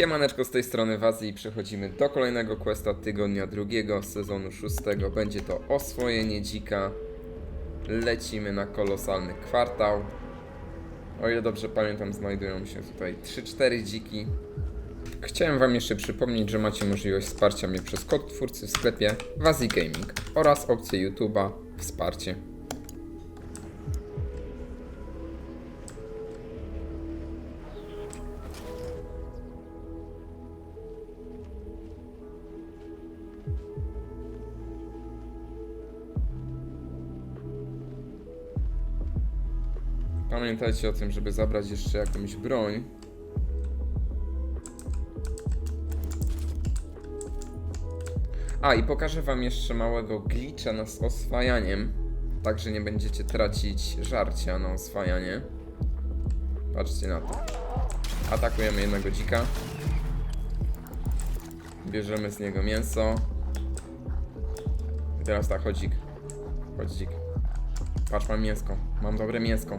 Siemaneczko z tej strony Wazy i przechodzimy do kolejnego questa tygodnia drugiego sezonu szóstego. Będzie to oswojenie dzika. Lecimy na kolosalny kwartał. O ile dobrze pamiętam, znajdują się tutaj 3-4 dziki. Chciałem Wam jeszcze przypomnieć, że macie możliwość wsparcia mnie przez kod twórcy w sklepie Wazy Gaming oraz opcję YouTube'a Wsparcie. Pamiętajcie o tym, żeby zabrać jeszcze jakąś broń. A i pokażę wam jeszcze małego glitcha na- oswajaniem. Tak, że nie będziecie tracić żarcia na oswajanie. Patrzcie na to. Atakujemy jednego dzika. Bierzemy z niego mięso. I teraz tak, chodź dzik. Chodź dzik. Patrz, mam mięsko. Mam dobre mięsko.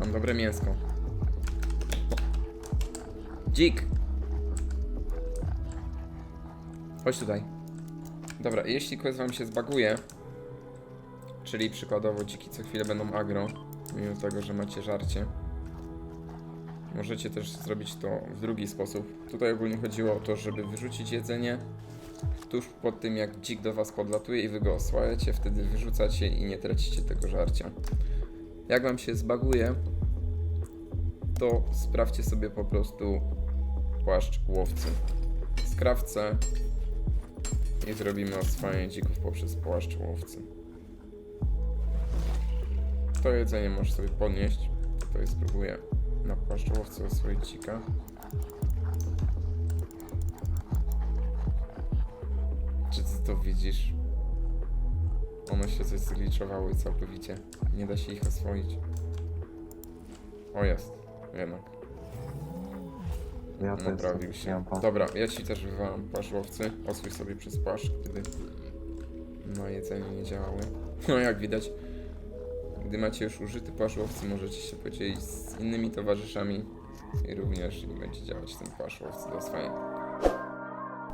Mam dobre mięsko. Dzik! Chodź tutaj. Dobra, jeśli quest wam się zbaguje, czyli przykładowo dziki co chwilę będą agro, mimo tego, że macie żarcie, możecie też zrobić to w drugi sposób. Tutaj ogólnie chodziło o to, żeby wyrzucić jedzenie tuż po tym, jak dzik do was podlatuje i wy go wtedy wyrzucacie i nie tracicie tego żarcia. Jak wam się zbaguje, to sprawdźcie sobie po prostu płaszcz łowcy. Skrawcę i zrobimy oswajanie dzików poprzez płaszcz łowcy. To jedzenie możesz sobie podnieść. Jest spróbuję na płaszcz łowcy oswoić dzika. Czy ty to widzisz? One się coś zgliczowały całkowicie. Nie da się ich oswoić. O jest, jednak. Ja Naprawił się. Dobra, ja ci też wywalam płaszczowcy. Osłuj sobie przez płaszcz, kiedy na jedzenie nie działały. No jak widać, gdy macie już użyty płaszczowcy, możecie się podzielić z innymi towarzyszami i również będzie działać ten płaszczowcy do swojej.